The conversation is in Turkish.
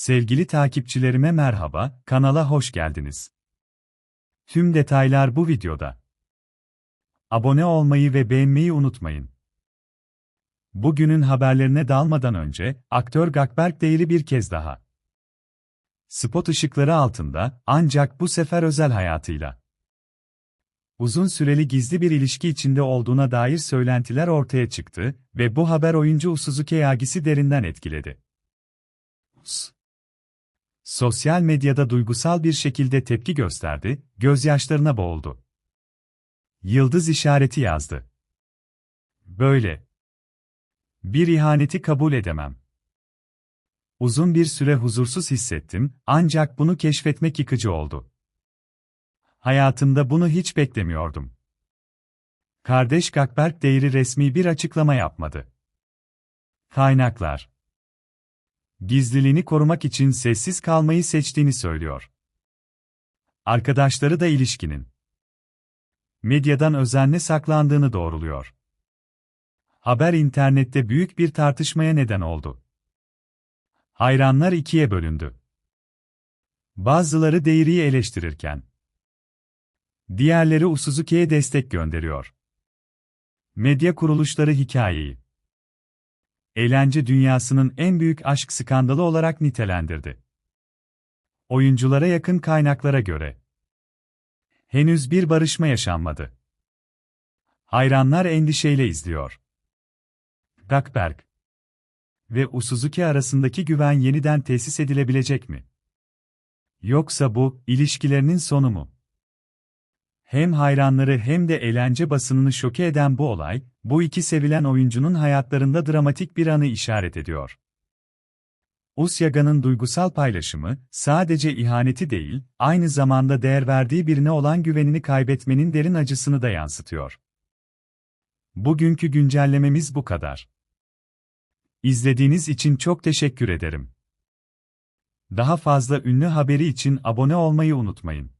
Sevgili takipçilerime merhaba, kanala hoş geldiniz. Tüm detaylar bu videoda. Abone olmayı ve beğenmeyi unutmayın. Bugünün haberlerine dalmadan önce, aktör Gakberk değeri bir kez daha. Spot ışıkları altında, ancak bu sefer özel hayatıyla. Uzun süreli gizli bir ilişki içinde olduğuna dair söylentiler ortaya çıktı ve bu haber oyuncu Usuzuki Yagis'i derinden etkiledi. Sosyal medyada duygusal bir şekilde tepki gösterdi, gözyaşlarına boğuldu. Yıldız işareti yazdı. Böyle. Bir ihaneti kabul edemem. Uzun bir süre huzursuz hissettim, ancak bunu keşfetmek yıkıcı oldu. Hayatımda bunu hiç beklemiyordum. Kardeş Gakberk değeri resmi bir açıklama yapmadı. Kaynaklar Gizliliğini korumak için sessiz kalmayı seçtiğini söylüyor. Arkadaşları da ilişkinin medyadan özenle saklandığını doğruluyor. Haber internette büyük bir tartışmaya neden oldu. Hayranlar ikiye bölündü. Bazıları Değeri'yi eleştirirken, diğerleri Usuzuki'ye destek gönderiyor. Medya kuruluşları hikayeyi eğlence dünyasının en büyük aşk skandalı olarak nitelendirdi. Oyunculara yakın kaynaklara göre henüz bir barışma yaşanmadı. Hayranlar endişeyle izliyor. Gakberg ve Usuzuki arasındaki güven yeniden tesis edilebilecek mi? Yoksa bu, ilişkilerinin sonu mu? Hem hayranları hem de eğlence basınını şoke eden bu olay, bu iki sevilen oyuncunun hayatlarında dramatik bir anı işaret ediyor. Usyaga'nın duygusal paylaşımı, sadece ihaneti değil, aynı zamanda değer verdiği birine olan güvenini kaybetmenin derin acısını da yansıtıyor. Bugünkü güncellememiz bu kadar. İzlediğiniz için çok teşekkür ederim. Daha fazla ünlü haberi için abone olmayı unutmayın.